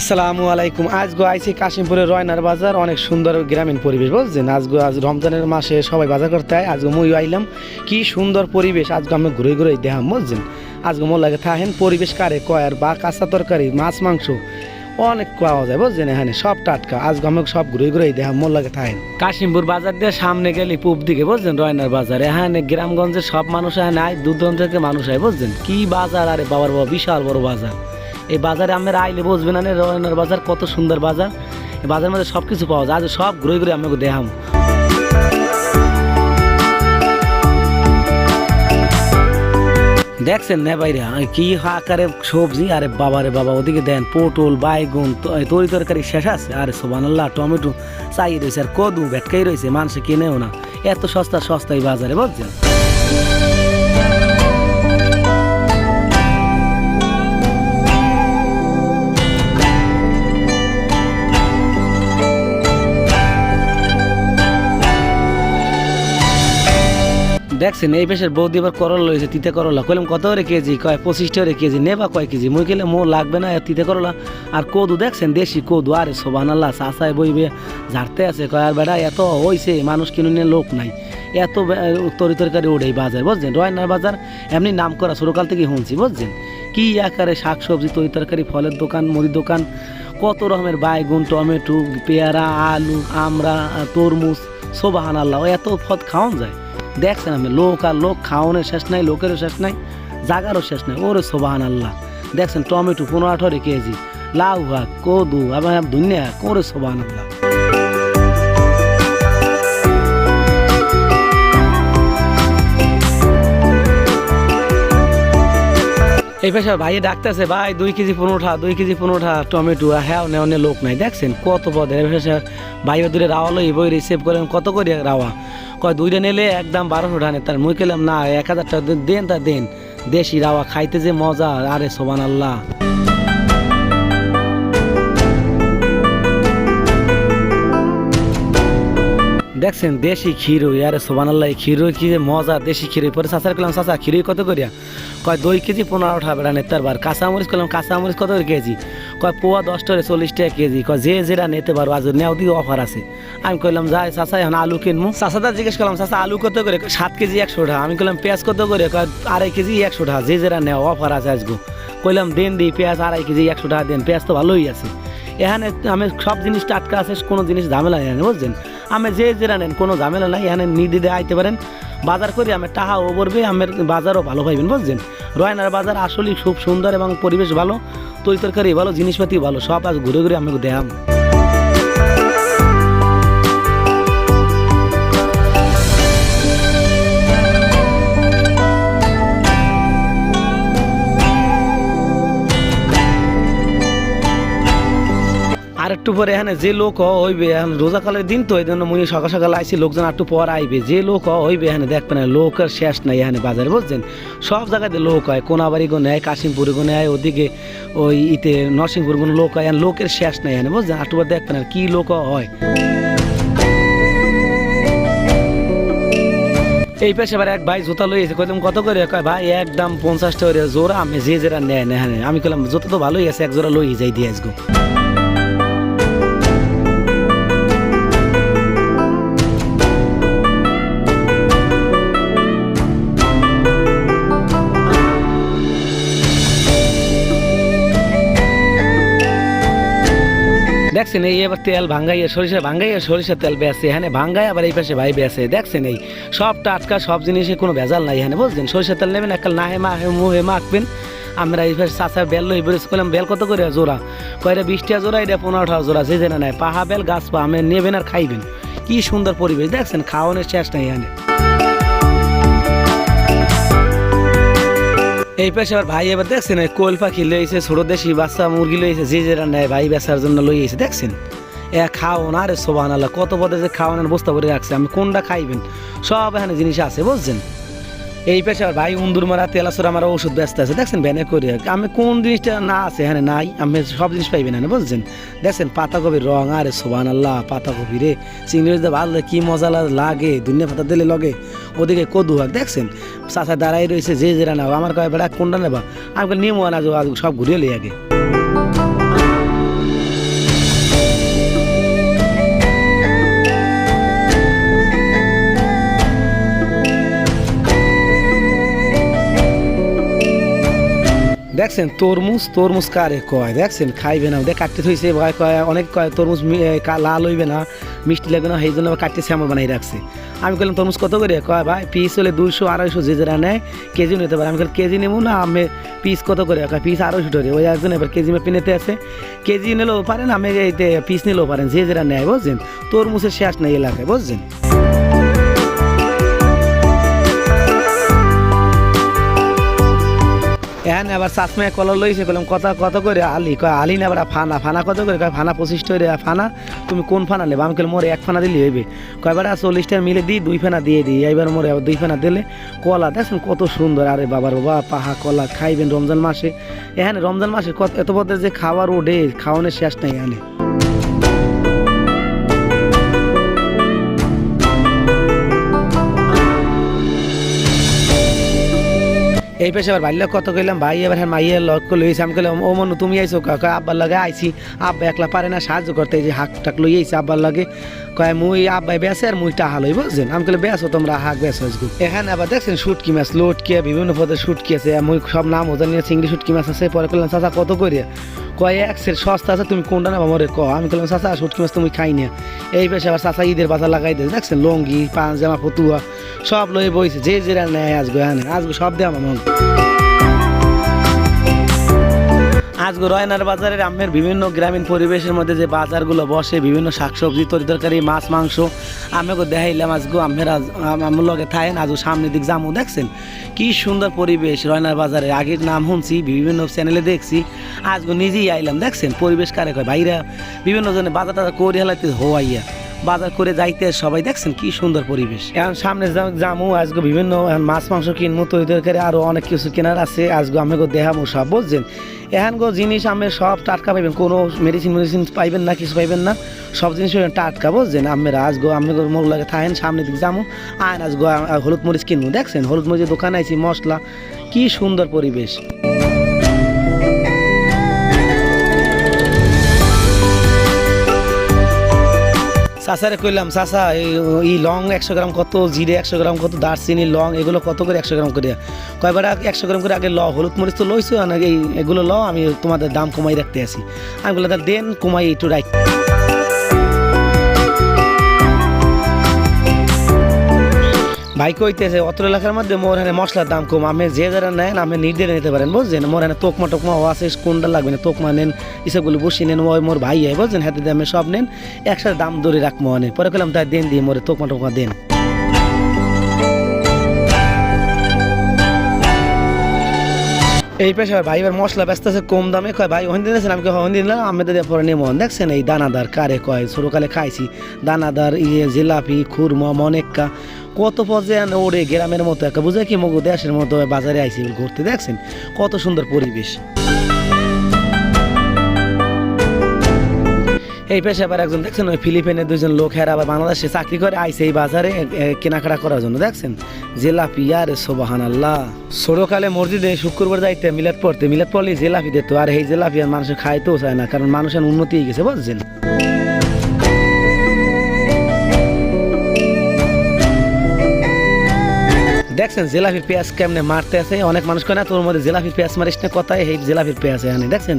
আসসালামু আলাইকুম। আজ গো আইসি কাশিমপুরের রয়নার বাজার, অনেক সুন্দর গ্রামীণ পরিবেশ, বুঝছেন? আজ গো আজ রমজানের মাসে সবাই বাজার করতে হয় আজকে মই আইলাম। কি সুন্দর পরিবেশ আজকে আমি ঘুরে ঘুরে দেখাম, বুঝছেন? আজকে মোর লাগে থাকেন পরিবেশ কারে কয়ার বা কাঁচা তরকারি, মাছ, মাংস, অনেক পাওয়া যায়, বুঝছেন? এখানে সব টাটকা আজকে আমি সব ঘুরে ঘুরে দেখাম মোর লাগে থাকেন কাশিমপুর বাজার দিয়ে সামনে গেলে পূব দিকে, বুঝছেন? রয়নার বাজার, এখানে গ্রামগঞ্জের সব মানুষ এখানে আয় দূর দূরান্ত থেকে মানুষ হয় বুঝছেন? কি বাজার আরে বাবার বাবা, বিশাল বড় বাজার। এই বাজারে আমরা আইলে বুঝবে না রয়নার বাজার কত সুন্দর বাজার। এই বাজারের মধ্যে সব কিছু পাওয়া যায়, আজ সব ঘুরে ঘুরে আমাকে দেখাম দেখছেন না বাইরে কি আকারে সবজি, আরে বাবা রে বাবা, ওদিকে দেন পটল, বাইগুন তরি তরকারি শেষ আছে। আরে সোবানাল্লাহ টমেটো চাই রয়েছে, আর কদু ভেটকাই রয়েছে, মানুষে কিনেও না। এত সস্তা সস্তাই বাজারে, বুঝছেন? দেখছেন, এই পেশের বৌদি এবার করলা লইছে, তিতে করলা। কইলাম, কত করে কেজি? কয়, পঁচিশ টাকা কেজি। নেবা কয় কেজি? মুই গেলে মো লাগবে না তিতে করলা। আর কদু দেখছেন, দেশি কদু। আরে সোবান আল্লাহ চাষায় বইবে, ঝাড়তে আছে। কয়, আর বেড়া, এত হইছে, মানুষ কিনুনে লোক নাই। এত তরি তরকারি এই বাজার, বুঝছেন? রয়নার বাজার, এমনি নাম করা ছোটকাল থেকে শুনছি, বুঝছেন? কি আকারে শাক সবজি তরি তরকারি, ফলের দোকান মুড়ির দোকান, কত রকমের বাইগুন, টমেটো, পেয়ারা, আলু, আমড়া, তরমুজ সোবাহান আল্লাহ এত ফল খাওয়ান যায়। দেখছেন আমি লোক আর লোক, খাওয়ানোর শেষ নাই, লোকেরও শেষ নাই, জাগারও শেষ নাই। ওরে সোবাহান আল্লাহ দেখছেন, টমেটো পনেরো আঠারো কেজি, লাউ শাক কদু, আবার ধুনিয়া, ওরে সোবাহান আল্লাহ এই পেশা ভাই ডাকতেছে, ভাই, দুই কেজি পনেরোটা, দুই কেজি পনেরোটা টমেটো হ্যাঁ অনেক লোক নাই। দেখছেন, কত পদে এই পেশা ভাই দূরে রাওয়া লই বই রিসিভ করেন, কত করে রাওয়া? কয় দুইটা নিলে একদম বারোশো টাকা তার মুই কেলাম না, এক হাজার টাকা দেন তা দেন। দেশি রাওয়া খাইতে যে মজা, আরে সোবান আল্লাহ দেখছেন, দেশি ক্ষীর আরে সোবান আল্লাহ ক্ষীর কি যে মজা, দেশি ক্ষীর। পরে চাষার করলাম চাষা ক্ষীর কত করিয়া? কয়, দুই কেজি পনেরো টাকা বেড়া নেতার বার কাঁচামরিচ করলাম কাঁচামরিচ কত কেজি? কয়, পোয়া দশ টাকা চল্লিশ টাকা কেজি। কয়, যে যেটা নিতে পারব আজ নেও দিয়ে অফার আছে। আমি কইলাম, যাই চাষা এখন আলু কিনবো চাষাদা জিজ্ঞেস করলাম চাষা আলু কত করে? সাত কেজি একশো টাকা আমি কইলাম, পেঁয়াজ কত করে? কয়, আড়াই কেজি একশো টাকা যে যেটা নেও, অফার আছে আজকে কইলাম, দেন, দিই, পেঁয়াজ আড়াই কেজি একশো টাকা দেন, পেঁয়াজ তো ভালোই আছে। এখানে আমি সব জিনিস টাটকা আছে, কোনো জিনিস ঝামেলা নেই, বুঝছেন? আমি যে যেরা নেন, কোনো ঝামেলা নাই, এখানে নিদিদে আইতে পারেন। বাজার করি আমি টাকা ও পড়বে, আমের বাজারও ভালো পাইবেন, বুঝছেন? রয়নার বাজার আসলেই খুব সুন্দর এবং পরিবেশ ভালো তৈরি তরকারি ভালো, জিনিসপাতি ভালো, সব আজ ঘুরে ঘুরে আমি দেখাম পরে এখানে যে লোক হইবে, এখন রোজাকালের দিন তো এই জন্য মুই সকাল সকাল আইসি লোকজন একটু পর আইবে। যে লোক হইবে, এখানে দেখবে না লোকের শেষ নাই এখানে বাজারে, বুঝছেন? সব জায়গাতে লোক হয় কোনাবাড়ি গো নেয় কাশিমপুরে গো নেয়, ওদিকে ওই ইতে নরসিংপুর কোনো লোক হয় লোকের শেষ নাই এখানে, বুঝছেন? একটু পর দেখবেন আর কি লোক হয়। এই পেশে এক ভাই জুতা লইয়েছে কইলাম কত করে? কয়, ভাই একদম পঞ্চাশ টাকা আমি যে যেটা নেয় না আমি কইলাম, জুতা তো ভালোই আছে, এক জোড়া লই যাই দিয়ে আসব দেখছেন এই এবার তেল ভাঙ্গাইয়া সরিষা ভাঙ্গাইয়া সরিষা তেল বেছে এখানে ভাঙ্গাই আবার এই পাশে ভাই বেছে দেখছেন এই? সব টাটকা সব জিনিসে কোনো ভেজাল নাই এখানে, বুঝছেন? সরিষা তেল নেবেন একটা না হে মা হে মুহে মাখবেন। আমরা এই পাশে চাষা বেল লই বেরোছি করলাম বেল কত করে জোড়া? কয়টা বিশ টাকা জোড়া, এটা পনেরো টাকা জোড়া, যে জেনে নাই পাহা বেল, গাছ পা আমি নেবেন আর খাইবেন। কি সুন্দর পরিবেশ, দেখছেন? খাওয়ানোর নাই এখানে। এই পাশে আবার ভাই এবার দেখছেন, এই কোল পাখি লইছে ছোট দেশি বাচ্চা মুরগি লইছে যে যেটা নেয় ভাই বেচার জন্য লইয়েছে দেখছেন? এ খাওয়ান আরে সোবান আল্লাহ কত পদে যে খাওয়ানোর বস্তা করে রাখছে, আমি কোনটা খাইবেন? সব এখানে জিনিস আছে, বুঝছেন? এই পেশে আমার ভাই উন্দুর মারা, তেলাসর আমার ওষুধ ব্যস্ত আছে। দেখছেন ভ্যানে করে। আমি কোন জিনিসটা না আছে হ্যাঁ নাই, আমি সব জিনিস পাইবেন হ্যাঁ বলছেন দেখছেন, পাতাকপির রং, আরে সোবান আল্লাহ পাতাকপি রে। চিংড়ি ভালো কি মজা লাগে দুনিয়া পাতা দিলে লগে। ওদিকে কদু হাক দেখছেন? চাষা দাঁড়াই রয়েছে, যে যেটা নেবা আমার কয়েক বেড়া, কোনটা নেবা? আমি নিয়ে মনে আজ সব ঘুরিয়ে লিয়ে আগে। দেখছেন তরমুজ তরমুজ কারে কয়? দেখছেন? খাইবে না দেখ কাটতে থইছে কয় কয়, অনেক কয় তরমুজ লাল হইবে না, মিষ্টি লাগবে না সেই জন্য কাটতে শ্যামল বানাই রাখছে। আমি বললাম তরমুজ কত করে? কয়, ভাই, পিস হলে দুইশো, আড়াইশো যে যারা নেয়, কেজি নিতে পারে। আমি বললাম কেজি নেব না, আমি পিস কত করে? কয়, পিস আড়াইশো টাকা। ওই একজন এবার কেজি মেপে নিতে আছে। কেজি নিলেও পারেন, আমি পিস নিলেও পারেন, যে যারা নেয়, বুঝছেন? তরমুজের শেষ নেই এলাকায়, বুঝছেন? এখন আবার চাষমায় কলর লইছে কলম কথা কত করে আলি? কয়, আলি না আবার ফানা ফানা কত করে কয়, ফানা পঁচিশ টাকা ফানা, তুমি কোন ফানা নেবে? আমি কেলে মোরে এক ফানা দিলে হইবে। কয় এবার চল্লিশ টাকা মিলে দিই দুই ফানা দিয়ে দিই এবার মোরে আবার দুই ফানা দিলে, কলা দেখছেন কত সুন্দর, আরে বাবার বাবা, পাহা কলা, খাইবেন রমজান মাসে। এখানে রমজান মাসে কত, এত পদের যে খাওয়ার ওডে খাওয়ানোর শেষ নাই এখানে। এই পেশে আবার বাল্য কত কইলাম, ভাই, এবার হ্যাঁ মাইয়ের লক্ষ্য লইছে আমি কইলাম, ও মনু, তুমি আইছো কা? কয়, আব্বার লাগে আইছি, আব্বা একলা পারে না, সাহায্য করতে যে হাক টাক লই আইছে আব্বার লাগে। কয়, মুই আব্বাই বেসে আর মুই টাহা লই বুঝছেন? আমি কইলে বেসো তোমরা হাক বেসো আজকে এখানে আবার দেখছেন শুটকি মাছ লোটকি বিভিন্ন পদের শুটকি আছে মুই সব নাম ওজন নিয়ে চিংড়ি শুটকি মাছ আছে, পরে কইলাম, চাচা, কত করে কয়, এক সের সস্তা আছে, তুমি কোনটা নেবা মরে ক আমি কইলাম, চাচা, শুটকি মাছ তুমি খাই না। এই পেশে আবার চাচা ঈদের বাজার লাগাই দিয়ে, দেখছেন? লঙ্গি, পাঞ্জামা, ফতুয়া সব লই বইছে, যে যেটা নেয় আজকে হ্যাঁ আজকে সব দেওয়া আমার মন। আজকে রয়নার বাজারের আমের বিভিন্ন গ্রামীণ পরিবেশের মধ্যে যে বাজারগুলো বসে, বিভিন্ন শাকসবজি, তরি তরকারি, মাছ, মাংস আমাকে দেখাইলাম আজকে আমের আজ আম- আমার লগে থাকেন আজও সামনের দিক জামু দেখছেন? কি সুন্দর পরিবেশ রয়নার বাজারে। আগের নাম শুনছি, বিভিন্ন চ্যানেলে দেখছি আজকে নিজেই আইলাম, দেখছেন? পরিবেশ কারে কয়? ভাইরা, বিভিন্ন জনে বাজার টাজার করে হেলাইতে হওয়াইয়া বাজার করে যাইতে সবাই দেখছেন কি সুন্দর পরিবেশ। এখন সামনে যামু আজকে বিভিন্ন মাছ, মাংস কিনবো তৈরি তরকারি, আরও অনেক কিছু কেনার আছে। আজকে আমি দেখাবো সব, বুঝছেন? এখন গো জিনিস আমি সব টাটকা পাইবেন, কোনো মেডিসিন মেডিসিন পাইবেন না, কিছু পাইবেন না। সব জিনিস টাটকা, বুঝছেন? আমি আজগো আমি মোর লাগে থাকেন, সামনে দিকে যাব আয়ন আজগো, আ- আ- হলুদ মরিচ কিনবো দেখছেন? হলুদ মরিচের দোকানে আইছি, মশলা, কি সুন্দর পরিবেশ। চাচারে কইলাম, চাচা, এই লং একশো গ্রাম কত? জিরে একশো গ্রাম কত? দারচিনি, লং, এগুলো কত করে একশো গ্রাম করে কয়বার একশো গ্রাম করে আগে ল হলুদ মরিচ তো লইছো না এই, এগুলো ল আমি তোমাদের দাম কমাই রাখতে আসি আমি বললাম দেন, কমাই, একটু রাখ ভাই কইতেছে অত এলাকার মধ্যে মোর এখানে মশলার দাম কম। আমি যে যারা নেন, আপনি নির্দেশ নিতে পারেন, বুঝছেন? মোর এখানে তোকমা টোকমা আছে কোনটা লাগবে না, তোকমা নেন, এসবগুলো বসি নেন, ওই মোর ভাই হয় বুঝছেন? হাতে দামে সব নেন, একসাথে দাম ধরে রাখব অনেক। পরে কইলাম, তাই দেন দিয়ে মোরে তোকমা টোকমা দেন। এই পেশা ভাই এবার মশলা ব্যস্ত আছে, কম দামে কয়, ভাই ওখান দিয়েছেন? আমি ওখান দিলাম, আমি তো পরে নেমন দেখছেন এই দানাদার কারে কয়, ছোটকালে খাইছি। দানাদার ইয়ে জিলাপি, খুরমা, মনেক্কা কত পর্যায়ে ওরে গ্রামের মতো একটা বুঝে কি মগু দেশের মতো বাজারে আইসি ঘুরতে, দেখছেন? কত সুন্দর পরিবেশ। এই পেশা আবার একজন, দেখছেন? ওই ফিলিপিনের দুজন লোক হেরা আবার বাংলাদেশে চাকরি করে আইসে এই বাজারে কেনাকাটা করার জন্য, দেখছেন? জেলাপি, আর সোবাহান আল্লাহ ছোটকালে মসজিদে শুক্রবার যাইতে, মিলাদ পড়তে, মিলাদ পড়লে জেলাপি দিত আর এই জেলাপি আর মানুষের খাইতেও চায় না, কারণ মানুষের উন্নতি হয়ে গেছে, বুঝছেন? দেখছেন জেলাপির পেঁয়াজ কেমনে মারতে আছে? অনেক মানুষ কয়, না, তোর মধ্যে জেলাপির পেঁয়াজ মারিস না, কথায় এই জেলাপির পেঁয়াজ এখানে। দেখছেন,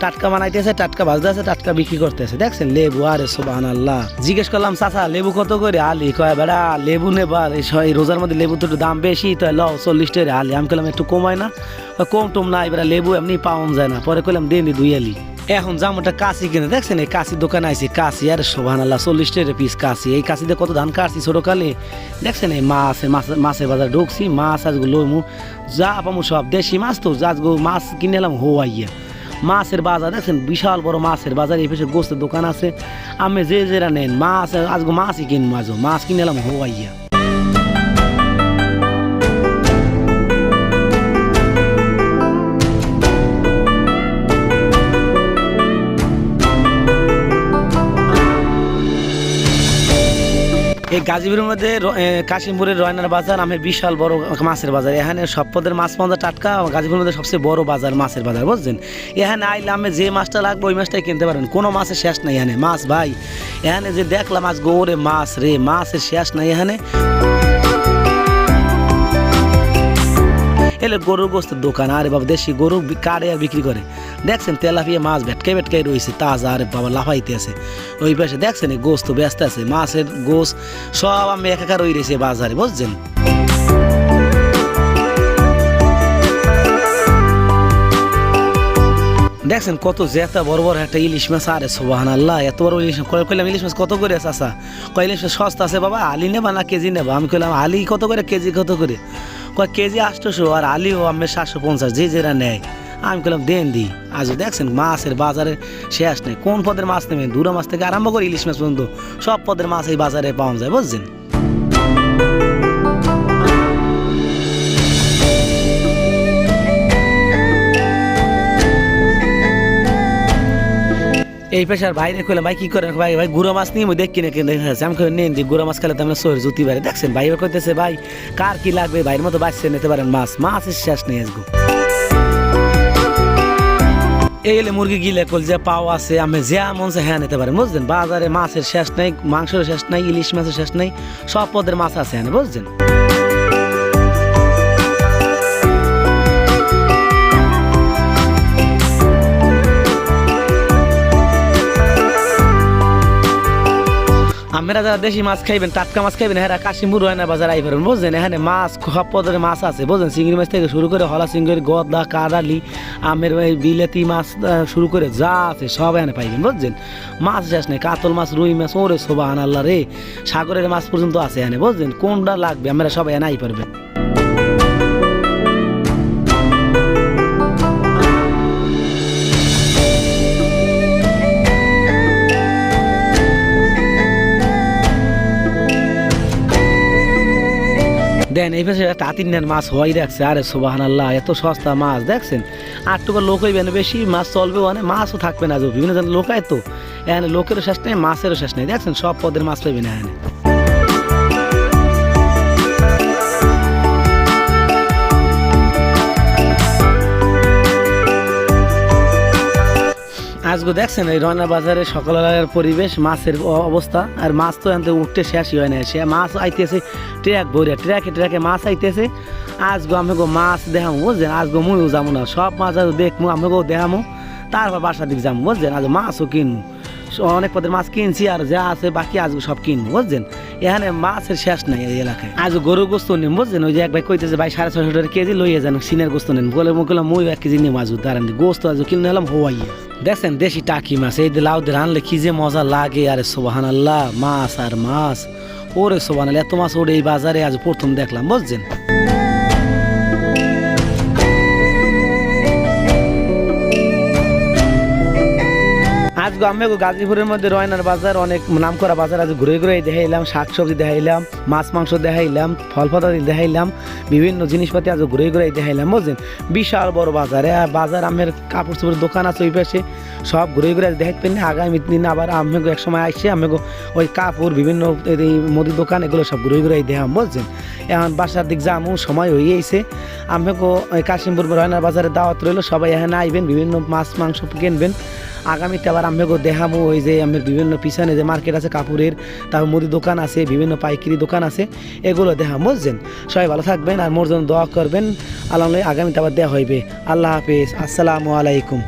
টাটকা বানাইতেছে টাটকা ভাজতে আছে, টাটকা বিক্রি করতেছে দেখছেন, লেবু, আরে সোবাহান আল্লাহ জিজ্ঞেস করলাম, চাচা, লেবু কত করে? আলি কয়, বেড়া, লেবু নেবার এই রোজার মধ্যে লেবু তো একটু দাম বেশি তো ল চল্লিশ টাকা আলি। আমি কইলাম, একটু কমায় না। কম টম না এবার লেবু এমনি পাওয়া যায় না। পরে কইলাম দেন দুই আলি। এখন জামটা কাশি কিনে দেখছেন? এই কাশির দোকান আইছি কাশি আরে সোভান আল্লাহ চল্লিশ টাকা পিস কাশি এই কাশিতে কত ধান কাটছি ছোটকালে? দেখছেন, এই মাছ মাছ, মাছের বাজার ঢুকছি, মাছ আজকে লইমু। যা পামু সব দেশি মাছ তো আজকে মাছ কিনে এলাম হোয়াইয়া মাছের বাজার, দেখছেন, বিশাল বড় মাছের বাজার, এই পাশে গোস্তের দোকান আছে। আমি যে যেরা নেন, মাছ আজকে মাছই কিনবো আজও, মাছ কিনে এলাম হোয়াইয়া এই গাজীপুরের মধ্যে কাশিমপুরের রয়নার বাজার আমি বিশাল বড় মাছের বাজার। এখানে সব পদের মাছ পাওয়া টাটকা গাজীপুরের মধ্যে সবচেয়ে বড় বাজার মাছের বাজার, বুঝছেন? এখানে আইলে আমি যে মাছটা লাগবে, ওই মাছটাই কিনতে পারেন কোনো মাছের শেষ নাই এখানে। মাছ ভাই, এখানে যে দেখলাম আজ গৌরে মাছ রে, মাছের শেষ নাই এখানে। এলে গরুর গোস্তের দোকান, আরে বাবা, দেশি গরু কারে আর বিক্রি করে। দেখছেন তেলাপিয়া মাছ ভেটকে ভেটকে রয়েছে তাজা আরে বাবা লাফাইতে আছে। ওই পাশে দেখছেন এই গোস্ত ব্যস্ত আছে, মাছের গোস সব আমি একাকার রয়ে রয়েছে বাজারে, বুঝছেন? দেখছেন কত জেতা বড় বড় একটা ইলিশ মাছ, আরে সোবাহান আল্লাহ এত বড় ইলিশ মাছ কই- কইলাম ইলিশ মাছ কত করে চাষা কয় ইলিশ মাছ সস্তা আছে বাবা, আলি নেবা না কেজি নেবা? আমি কইলাম আলি কত করে, কেজি কত করে? কয় কেজি আটশোশো আর আলিও আমি সাতশো পঞ্চাশ, যে যেরা নেয়। আমি কইলাম, দেন দি। আজ দেখছেন, মাছের বাজারে শেষ নেই। কোন পদের মাছ নেবেন? দূরা মাছ থেকে আরম্ভ করে ইলিশ মাছ পর্যন্ত সব পদের মাছ এই বাজারে পাওয়া যায়, বুঝছেন? এই পেশার বাইরে কইলাম, ভাই, কি করেন? ভাই ভাই, গুঁড়ো মাছ নিয়ে দেখ কিনে? কিনে আমি কই নেন গুঁড়ো মাছ খেলে তো আমরা শরীর জুতি পারে দেখছেন, ভাই এবার কইতেছে, ভাই, কার কি লাগবে? ভাইয়ের মতো বাঁচছে নিতে পারেন মাছ। মাছের শেষ নেই আজগো। এলে মুরগি গিলে কল যে পাও আছে, আমি যে মন সে হ্যাঁ নিতে পারি বুঝলেন বাজারে মাছের শেষ নাই মাংসের শেষ নাই, ইলিশ মাছের শেষ নাই, সব পদের মাছ আছে হ্যাঁ বুঝছেন? আমরা যারা দেশি মাছ খাইবেন, টাটকা মাছ খাইবেন হ্যাঁ কাশিমপুর হয় না, বাজার আই পারবেন বুঝছেন? এখানে মাছ সব পদের মাছ আছে, বুঝছেন? চিংড়ি মাছ থেকে শুরু করে হলা চিংড়ি গদা কাদালি আমের বিলেতি মাছ শুরু করে যা আছে সব এখানে পাইবেন, বুঝছেন? মাছ শেষ নেই, কাতল মাছ, রুই মাছ, ওরে সোবাহান আনাল্লা রে। সাগরের মাছ পর্যন্ত আছে এখানে, বুঝছেন? কোনটা লাগবে? আমরা সব এনে আই পারবেন দেন এই পাশে একটা আতিনের মাছ হওয়াই দেখছে। আরে সোবাহান আল্লাহ এত সস্তা মাছ, দেখছেন? আট টাকার লোক হইবে না, বেশি মাছ চলবে মানে মাছও থাকবে না বিভিন্ন লোক তো। এখানে লোকেরও শেষ নেই, মাছেরও শেষ নেই, দেখছেন? সব পদের মাছ পাইবে না এখানে। আজকে দেখছেন এই রয়না বাজারে সকালবেলার পরিবেশ, মাছের অবস্থা, আর মাছ তো এনতে উঠতে শেষই হয় না সে মাছ আইতেছে ট্র্যাক ভরে ট্র্যাকে ট্র্যাকে মাছ আইতেছে। আজগো আমি গো মাছ দেখামো, বুঝছেন? আজগো মুও যাব না। সব মাছ আজ দেখব আমি গো দেখামো। তারপর বাসার দিকে যাব বুঝছেন? আজ মাছও কিনবো অনেক পদের মাছ কিনছি আর যা আছে বাকি আজকে সব কিনবো বুঝছেন? এখানে মাছের শেষ নাই এই এলাকায়। আজ গরু গোস্ত নিম, বুঝছেন? ওই যে এক ভাই কইতেছে, ভাই, সাড়ে ছশো টাকা কেজি লইয়ে যান, সিনের গোস্ত নেন বলে মুখলাম মুই এক কেজি নিয়ে মাছ দাঁড়ান গোস্ত আজ কিনে এলাম হওয়াইয়া। দেখছেন, দেশি টাকি মাছ, এই লাউ দিয়ে রানলে কি যে মজা লাগে, আরে সোবাহান আল্লাহ মাছ আর মাছ। ওরে সোবাহান এত মাছ ওরে এই বাজারে, আজ প্রথম দেখলাম, বুঝছেন? আজকে আমি গাজীপুরের মধ্যে রয়নার বাজার, অনেক নাম করা বাজার আজ ঘুরে ঘুরে দেখাইলাম শাক সবজি দেখাইলাম, মাছ মাংস দেখাইলাম ফল ফলাদি দেখাইলাম, বিভিন্ন জিনিসপাতি আজ ঘুরে ঘুরে দেখাইলাম বুঝলেন বিশাল বড় বাজার বাজার আমের কাপড় চোপড়ের দোকান আছে ওই পাশে, সব ঘুরে ঘুরে দেখবেন আগামী দিন আবার আমি এক সময় আসছে আমি ওই কাপড়, বিভিন্ন মুদির দোকান, এগুলো সব ঘুরে ঘুরে দেখাম, বুঝছেন? এখন বাসার দিক যামু, সময় হয়ে গেছে। আমি কাশিমপুর রয়নার বাজারে দাওয়াত রইল, সবাই এখানে আইবেন, বিভিন্ন মাছ মাংস কিনবেন। আগামীতে আবার আমি দেখাবো ওই যে আমার বিভিন্ন পিছনে যে মার্কেট আছে, কাপড়ের তারপর মুদি দোকান আছে, বিভিন্ন পাইকারি দোকান আছে, এগুলো দেখা, বুঝছেন? সবাই ভালো থাকবেন আর মোর জন্য দোয়া করবেন। আল্লাহ আগামীতে আবার দেওয়া হইবে। আল্লাহ হাফিজ। আসসালামু আলাইকুম।